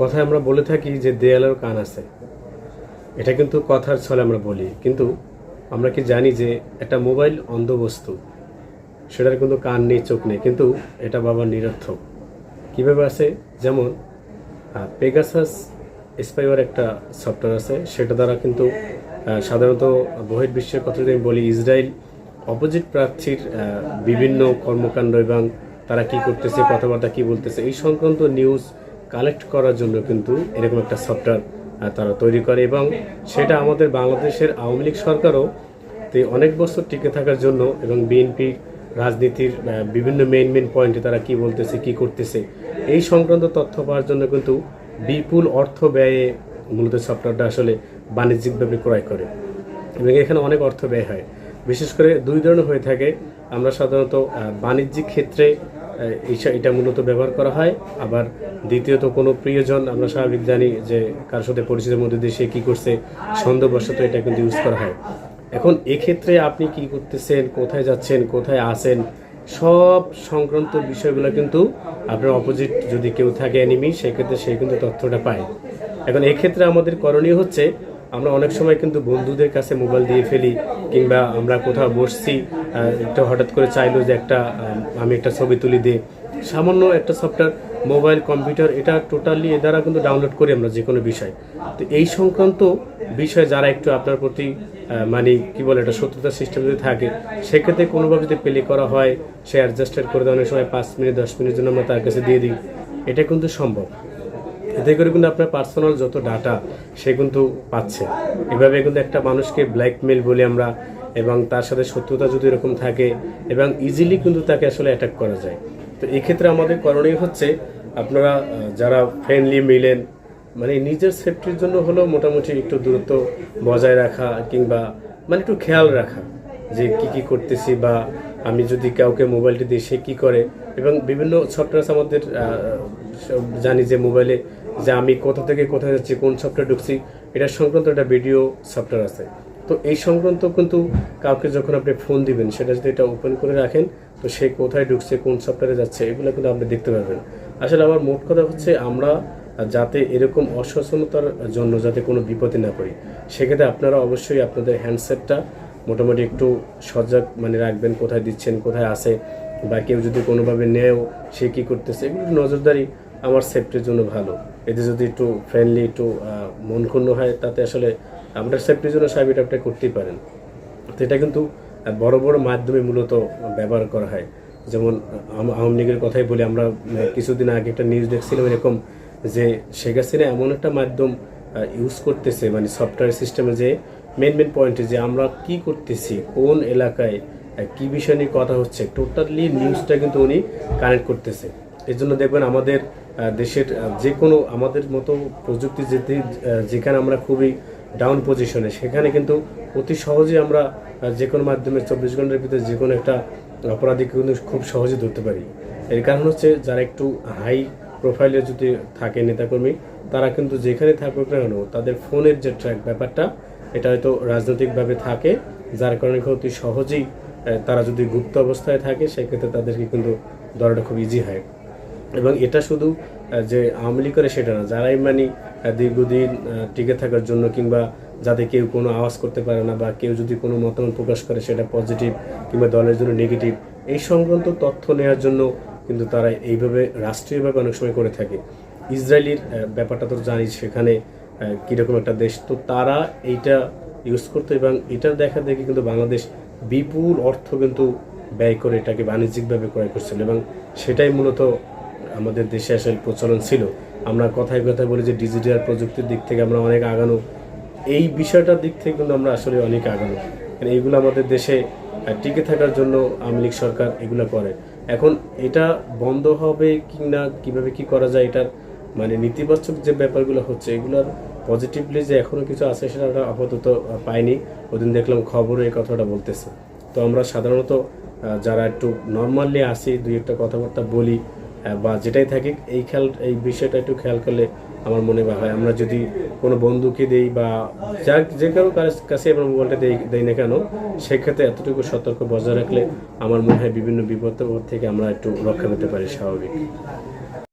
কথায় আমরা বলে থাকি যে দেয়ালের কান আছে। এটা কিন্তু কথার ছলে আমরা বলি। কিন্তু আমরা কি জানি যে একটা মোবাইল অন্ধ বস্তু সেটার কিন্তু কান নেই, চোখ নেই। কিন্তু এটা বাবার নিরর্থক। কীভাবে আছে? যেমন পেগাসাস স্পাইওয়ার একটা সফটওয়্যার আছে। সেটা দ্বারা কিন্তু সাধারণত বহির বিশ্বের কথা যদি আমি বলি, ইসরায়েল অপোজিট প্রার্থীর বিভিন্ন কর্মকাণ্ড এবং তারা কি করতেছে, কথাবার্তা কি বলতেছে, এই সংক্রান্ত নিউজ কালেক্ট করার জন্য কিন্তু এরকম একটা সফটওয়্যার তারা তৈরি করে এবং সেটা আমাদের বাংলাদেশের আওয়ামী লীগ সরকারও অনেক বছর টিকে থাকার জন্য এবং বিএনপি রাজনীতির বিভিন্ন মেইন মেইন পয়েন্টে তারা কি বলতেছে, কি করতেছে, এই সংক্রান্ত তথ্য পাওয়ার জন্য কিন্তু বিপুল অর্থ ব্যয়ে মূলত সফটওয়্যারটা আসলে বাণিজ্যিকভাবে ক্রয় করে এবং এখানে অনেক অর্থ ব্যয় হয়। বিশেষ করে দুই ধরনের হয়ে থাকে। আমরা সাধারণত বাণিজ্যিক ক্ষেত্রে এটা মূলত ব্যবহার করা হয়। আবার দ্বিতীয়ত কোনো প্রিয়জন, আমরা স্বাভাবিক জানি যে কার সাথে পরিচিতের মধ্যে দিয়ে সে কী করছে সন্দেহবশত এটা কিন্তু ইউজ করা হয়। এখন এক্ষেত্রে আপনি কি করতেছেন, কোথায় যাচ্ছেন, কোথায় আসেন সব সংক্রান্ত বিষয়গুলো কিন্তু আপনার অপোজিট যদি কেউ থাকে অ্যানিমি সেক্ষেত্রে সে কিন্তু তথ্যটা পায়। এখন এক্ষেত্রে আমাদের করণীয় হচ্ছে আমরা অনেক সময় কিন্তু বন্ধুদের কাছে মোবাইল দিয়ে ফেলি, কিংবা আমরা কোথাও বসছি একটা হঠাৎ করে চাইলো যে একটা আমি একটা ছবি তুলি দিয়ে সামান্য একটা সফটওয়্যার মোবাইল কম্পিউটার এটা টোটালি এ দ্বারা কিন্তু ডাউনলোড করি আমরা যে কোনো বিষয়। তো এই সংক্রান্ত বিষয় যারা একটু আপনার প্রতি মানে কি বলে একটা শত্রুতা সিস্টেম যদি থাকে, সেক্ষেত্রে কোনোভাবে যদি প্লে করা হয়, সে অ্যাডজাস্টেড করে দেওয়ার সময় পাঁচ মিনিট, দশ মিনিটের জন্য আমরা তার কাছে দিয়ে দিই। এটা কিন্তু সম্ভব। এতে করে কিন্তু আপনার পার্সোনাল যত ডাটা সে কিন্তু পাচ্ছে। এভাবে কিন্তু একটা মানুষকে ব্ল্যাকমেল বলি আমরা, এবং তার সাথে শত্রুতা যদি এরকম থাকে, এবং ইজিলি কিন্তু তাকে আসলে অ্যাটাক করা যায়। তো এক্ষেত্রে আমাদের করণীয় হচ্ছে, আপনারা যারা ফ্রেন্ডলি মিলেন মানে নিজের সেফটির জন্য হলেও মোটামুটি একটু দূরত্ব বজায় রাখা, কিংবা মানে একটু খেয়াল রাখা, যে কি কি করতেছি বা আমি যদি কাউকে মোবাইলটি দিই, সে কী করে? এবং বিভিন্ন সফটওয়্যার আমাদের জানি যে মোবাইলে যে আমি কোথা থেকে কোথায় যাচ্ছি, কোন সফটওয়্যার ঢুকছি, এটা সংক্রান্ত একটা ভিডিও সফটওয়্যার আছে। তো এই সংক্রান্ত কিন্তু কাউকে যখন আপনি ফোন দিবেন, সেটা যদি এটা ওপেন করে রাখেন, তো সে কোথায় ঢুকছে, কোন সফটওয়্যারে যাচ্ছে, এগুলো কিন্তু আপনি দেখতে পারবেন। আসলে আমার মোট কথা হচ্ছে, আমরা যাতে এরকম অসচেতনতার জন্য যাতে কোনো বিপদে না পড়ি, সেক্ষেত্রে আপনারা অবশ্যই আপনাদের হ্যান্ডসেটটা মোটামুটি একটু সজাগ মানে রাখবেন, কোথায় দিচ্ছেন, কোথায় আসে বা কেউ যদি কোনোভাবে নেয়ও, সে কী করতেছে, এগুলো নজরদারি। আমার সেফটির জন্য ভালো। এতে যদি একটু ফ্রেন্ডলি একটু মন ক্ষুণ্ণ হয়, তাতে আসলে আপনার সেফটির জন্য সাহেব এটা করতেই পারেন। তো এটা কিন্তু বড় বড় মাধ্যমে মূলত ব্যবহার করা হয়। যেমন আওয়ামী লীগের কথাই বলি আমরা কিছুদিন আগে একটা নিউজ দেখছিলাম এরকম যে শেখ হাসিনা এমন একটা মাধ্যম ইউজ করতেছে মানে সফটওয়্যার সিস্টেমে যে মেন মেন পয়েন্টে যে আমরা কি করতেছি, কোন এলাকায় কি বিষয় নিয়ে কথা হচ্ছে টোটালি নিউজটা কিন্তু উনি কানেক্ট করতেছে। এর জন্য দেখবেন আমাদের দেশের যে কোনো আমাদের মতো প্রযুক্তি যেতে যেখানে আমরা খুবই ডাউন পজিশনে সেখানে কিন্তু অতি সহজে আমরা যে কোনো মাধ্যমে চব্বিশ ঘণ্টার ভিতরে যে কোনো একটা অপরাধীকে কিন্তু খুব সহজে ধরতে পারি। এর কারণ হচ্ছে যারা একটু হাই প্রোফাইলে যদি থাকে নেতাকর্মী, তারা কিন্তু যেখানে থাকুক না কেন, তাদের ফোনের যে ট্র্যাক ব্যাপারটা, এটা হয়তো রাজনৈতিকভাবে থাকে, যার কারণে অতি সহজেই তারা যদি গুপ্ত অবস্থায় থাকে, সেক্ষেত্রে তাদেরকে কিন্তু ধরাটা খুব ইজি হয়। এবং এটা শুধু যে আওয়ামী লীগ করে সেটা না, যারাই মানে দীর্ঘদিন টিকে থাকার জন্য কিংবা যাতে কেউ কোনো আওয়াজ করতে পারে না বা কেউ যদি কোনো মতামত প্রকাশ করে সেটা পজিটিভ কিংবা দলের জন্য নেগেটিভ এই সংক্রান্ত তথ্য নেওয়ার জন্য কিন্তু তারা এইভাবে রাষ্ট্রীয়ভাবে অনেক সময় করে থাকে। ইসরায়েলির ব্যাপারটা তো জানি সেখানে কীরকম একটা দেশ। তো তারা এইটা ইউজ করতো এবং এটার দেখা দেখি কিন্তু বাংলাদেশ বিপুল অর্থ কিন্তু ব্যয় করে এটাকে বাণিজ্যিকভাবে ক্রয় করছিল এবং সেটাই মূলত আমাদের দেশে আসলে প্রচলন ছিল। আমরা কথায় কথায় বলি যে ডিজিটাল প্রযুক্তির দিক থেকে আমরা অনেক আগানো। এই বিষয়টার দিক থেকে কিন্তু আমরা আসলে অনেক আগানো। কারণ এইগুলো আমাদের দেশে টিকে থাকার জন্য আওয়ামী লীগ সরকার এগুলো করে। এখন এটা বন্ধ হবে কি না কীভাবে কি করা যায় এটার মানে নেতিবাচক যে ব্যাপারগুলো হচ্ছে, এগুলোর পজিটিভলি যে এখনও কিছু আছে সেটা আমরা আপাতত পাইনি। ওদিন দেখলাম খবরে এই কথাটা বলতেছে। তো আমরা সাধারণত যারা একটু নর্মালি আসি, দুই একটা কথাবার্তা বলি বা যেটাই থাকে, এই খেয়াল এই বিষয়টা একটু খেয়াল করলে আমার মনে হয়। আমরা যদি কোনো বন্ধুকে দেই বা যা, যে কারও কাছে আমরা মোবাইলটা দেই দেই না কেন, সেক্ষেত্রে এতটুকু সতর্ক বজায় রাখলে আমার মনে হয় বিভিন্ন বিপদ থেকে আমরা একটু রক্ষা পেতে পারি স্বাভাবিক।